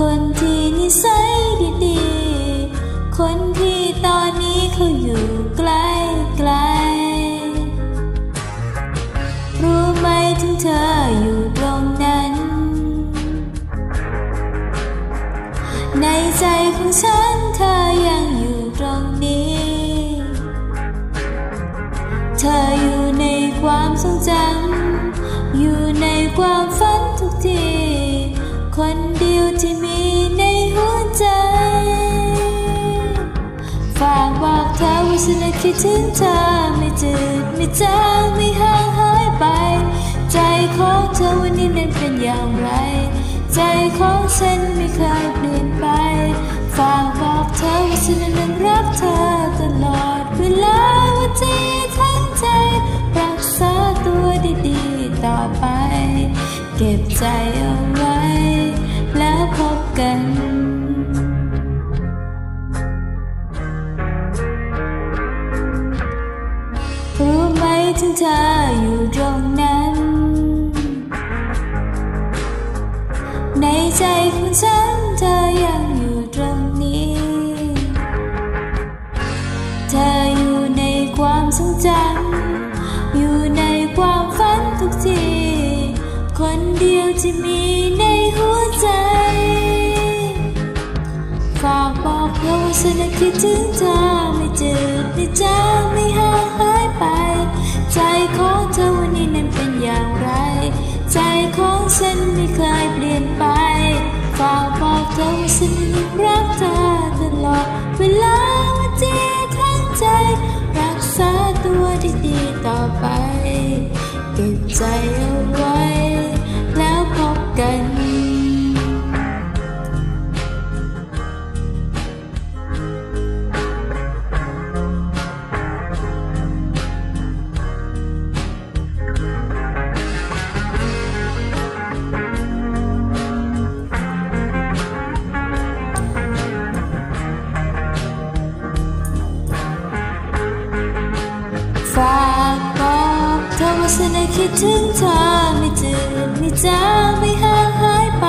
คนที่นิสัยดีๆ คนที่ตอนนี้เขาอยู่ใกลไกล รู้ไหมถึงเธออยู่ตรงนั้น ในใจของฉันเธอยังอยู่ตรงนี้ เธออยู่ในความทรงจำอยู่ในความฝันทุกที ที่มีในหัวใจ ฝากบอกเธอว่าฉันน่ะคิดถึงเธอไม่จืดไม่จางไม่ห่างหายไป ใจของเธอวันนี้นั้นเป็นอย่างไร ใจของฉันไม่เคยเปลี่ยนไป ฝากบอกเธอว่าฉันนั้นรักเธอตลอดเวลาว่าจีทั้งใจรักษาตัวดีๆต่อไป เก็บใจเอาไว้ แล้วพบกันรู้ไหมถึงเธออยู่ตรงนั้น ในใจของฉันเธอยังอยู่ตรงนี้ เธออยู่ในความทรงจำอยู่ในความฝันทุกที คนเดียวที่มีใน ใจฝากบอกเธอว่าฉันนั้นคิดถึงเธอไม่จืดไม่จางไม่ห่างหายไป ใจของเธอวันนี้นั้นเป็นอย่างไร ใจของฉันไม่เคย ถึงเธอไม่จืดไม่จางไม่ห่างหายไป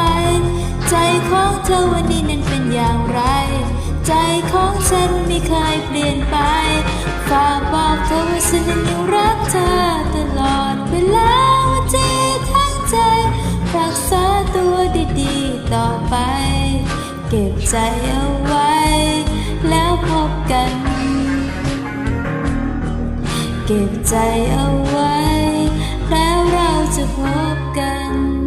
ใจของเธอวันนี้นั้นเป็นอย่างไร ใจของฉันไม่เคยเปลี่ยนไป ฝากบอกเธอว่าฉันยังรักเธอตลอดเวลาวันที่ทั้งใจรักษาตัวดีๆต่อไป เก็บใจเอาไว้ แล้วพบกัน เก็บใจเอาไว้ แล้วเราจะพบกัน